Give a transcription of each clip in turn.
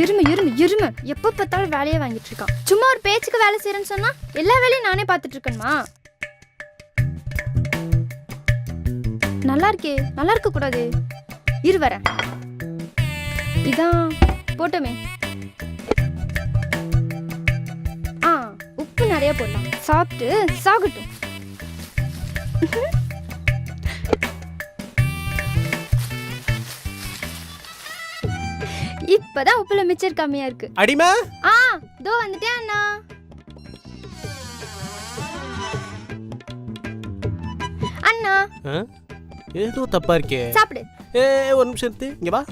இருமு இருமு இருமு எப்போ பார்த்தாலும் வேலையே வாங்கிட்டு இருக்கான். சும்மா ஒரு பேச்சுக்கு வேலை செய்யறேன்னு சொன்னா எல்லா வேலையும் நானே பார்த்துட்டு இருக்கேனுமா நல்லா இருக்கே நல்லா இருக்க கூடாது. இரு வரேன். இதான் போட்டோமே. ஆ உப்பு நிறைய போடலாம். சாப்பிட்டு சாகட்டும். இப்பதான் உப்புல மிச்சர் கம்மியா இருக்கு. அடிமா? ஆ தோ வந்துட்டேன் அண்ணா. அண்ணா. ஆ? ஏதோ தப்பா இருக்கே. சாப்பிடு. ஏ ஒரு நிமிஷம் எடுத்து இங்க வா.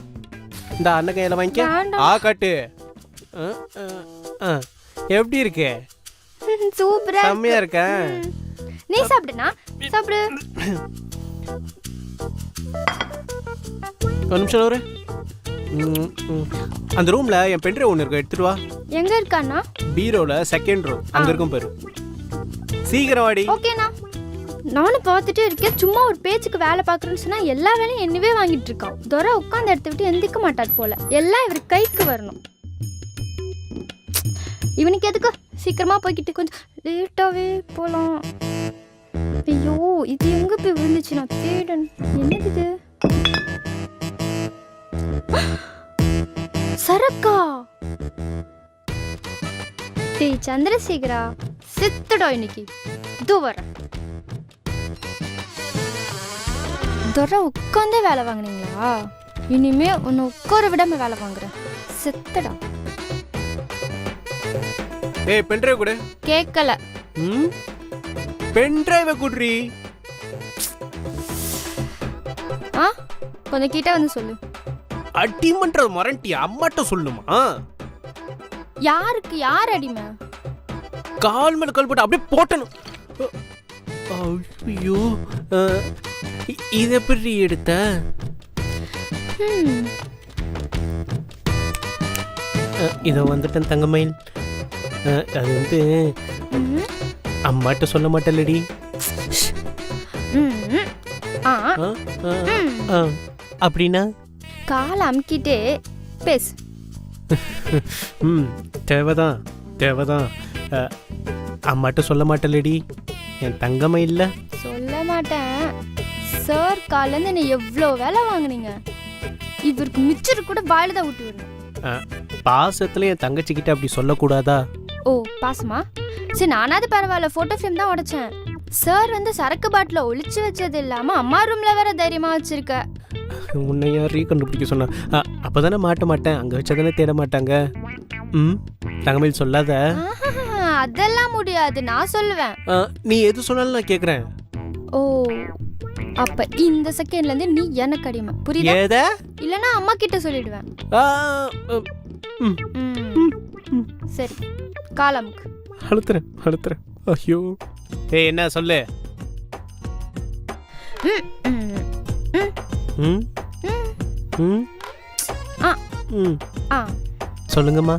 இந்த அண்ணன் கையில வாங்கிக்க. வேண்டாம். ஆ காட்டு. ஆ, ஆ, ஆ. எப்படி இருக்கு? சூப்பரா இருக்கு. செம்மையா இருக்க. ம். நீ சாப்பிடுனா சாப்பிடு. ஒரு நிமிஷம் ஒரு அந்த ரூம்ல என் பென்ட்ரைவ் ஒன்று இருக்கு? எடுத்துட்டு வா. எங்க இருக்காண்ணா? பீரோல செகண்ட் ரூம் அங்க இருக்கும் பாரு. சீக்கிரம் வாடி. ஓகேண்ணா. நானும் பார்த்துட்டே இருக்கேன். சும்மா ஒரு பேச்சுக்கு வேலை பார்க்குறேன்னு சொன்னா எல்லா வேலையும் என்னவே வாங்கிட்டு இருக்கான். துரை உட்காந்து எடுத்து விட்டு எந்திக்க மாட்டார் போல. எல்லாம் இவர் கைக்கு வரணும். இவனுக்கு எதுக்கு? சீக்கிரமா போய்கிட்டு கொஞ்சம் லேட்டாவே போலாம். ஐயோ இது எங்க போய் விழுந்துச்சு? நான் தேடன் என்னது இது? சரக்கா? டேய் சந்திரசேகரா செத்துடா இன்னைக்கு. இதோ துரை உட்காந்தே வேலை வாங்குனீங்களா? இனிமே உன்னை உட்கார விடாம வேலை வாங்குறேன். செத்தடா. ஏய் பென்ட்ரைவ் கொடு. கேட்கல ம்? பென்ட்ரைவ குடுறி. ஆ? கொஞ்சம் கிட்ட வந்து சொல்லு. அடிமன்ற மரண்டி அம்மாட்ட சொல்லுமா யாருக்கு யார் அடிமை? கால் மேல கால் போட்டு அப்படியே போட்டணும். ஐயோ. இத எப்படி எடுத்த? இதோ வந்துட்டேன் தங்கமயில். அது வந்து அம்மாட்ட சொல்ல மாட்டேல்லடி ம், ம். ஆ அஹ், அஹ், ம். அஹ், அப்படின்னா? காலை அமுக்கிட்டே பேசு. ம் தேவைதான் தேவைதான். அம்மாட்ட சொல்ல மாட்டேல்லடி என் தங்கமயில்ல சொல்ல மாட்டேன். சார் காலேருந்து நீ எவ்வளோ வேலை வாங்குனீங்க? இவருக்கு மிச்சர் கூட வாயில தான் ஊட்டி விடணும். பாசத்துல என் தங்கச்சிக்கிட்ட அப்படி சொல்லக்கூடாதா? ஓ பாசமா? சரி நானாவது பரவாயில்ல ஃபோட்டோ ஃப்ரேம் தான் உடைச்சேன். சார் வந்து சரக்கு பாட்டில் ஒளிச்சு வச்சது இல்லாம அம்மா ரூம்ல வேற தைரியமா வச்சிருக்க. உன்னை யார் ரீகண்டுபிடிக்க சொன்னா? அஹ், அப்பதானே மாட்ட மாட்டேன். அங்க வச்சதானே தேட மாட்டாங்க. ம்? தங்கமயில் சொல்லாத. அதெல்லாம் முடியாது. நான் சொல்லுவேன். நீ எது சொன்னாலும் நான் கேக்குறேன். ஓ அப்ப இந்த செகண்ட்ல இருந்து நீ எனக்கு அடிமை. புரியுதா? ஏத? இல்லனா அம்மா கிட்ட சொல்லிடுவேன். சரி. காலமுக்கு அழுத்துறேன் அழுத்துறேன். ஐயோ. ஏய் என்ன சொல்லு. ம், ம், ஆ. ம். ஆ. சொல்லுங்கம்மா.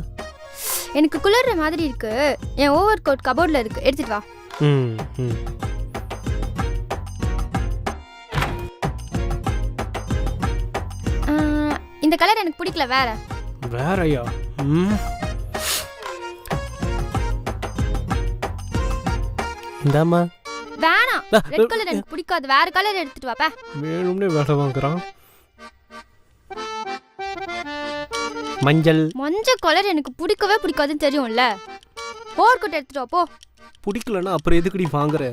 எனக்கு குளிர்ற மாதிரி இருக்கு. என் ஓவர் கோட் கபோர்ட்ல இருக்கு. எடுத்துட்டு வா. ம் ம். இந்த கலர் எனக்கு பிடிக்கல வேற. வேறயா? ம். இந்தாம்மா. வேணாம். ரெட் கலர் எனக்கு பிடிக்காது. வேற கலர் எடுத்துட்டு வாப்பா வேணும்னே வேலை வாங்குறான். மஞ்சள். மஞ்ச கலர் எனக்கு பிடிக்கவே பிடிக்காதுன்னு தெரியும்ல. ஓவர் கோட் எடுத்துட்டு வா போ. பிடிக்கலன்னா அப்புறம் எதுக்குடி வாங்குற?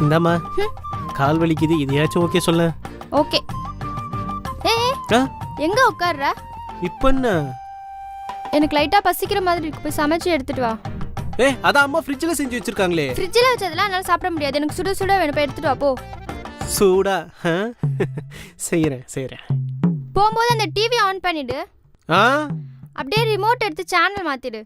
இந்தாம்மா. ம். கால் வலிக்குது. இதையாச்சும் ஓகே சொல்ல. ஓகே ஏய் ஆ? எங்க உட்கார்ற இப்போ என்ன? எனக்கு லைட்டா பசிக்கிற மாதிரி இருக்கு. போய் சமைச்சு எடுத்துட்டு வா. ஏ அதான் அம்மா ஃப்ரிட்ஜில் செஞ்சு வச்சிருக்காங்களே. ஃப்ரிட்ஜில் வச்சதெல்லாம் என்னால் சாப்பிட முடியாது. எனக்கு சுட சுட வேணும். போய் எடுத்துட்டு வா போ. சூடா ஆ? செய்யறேன் செய்யறேன் போகும்போது அந்த டிவி ஆன் பண்ணிடு. ஆ? அப்படியே ரிமோட் எடுத்து சேனல் மாத்திடு.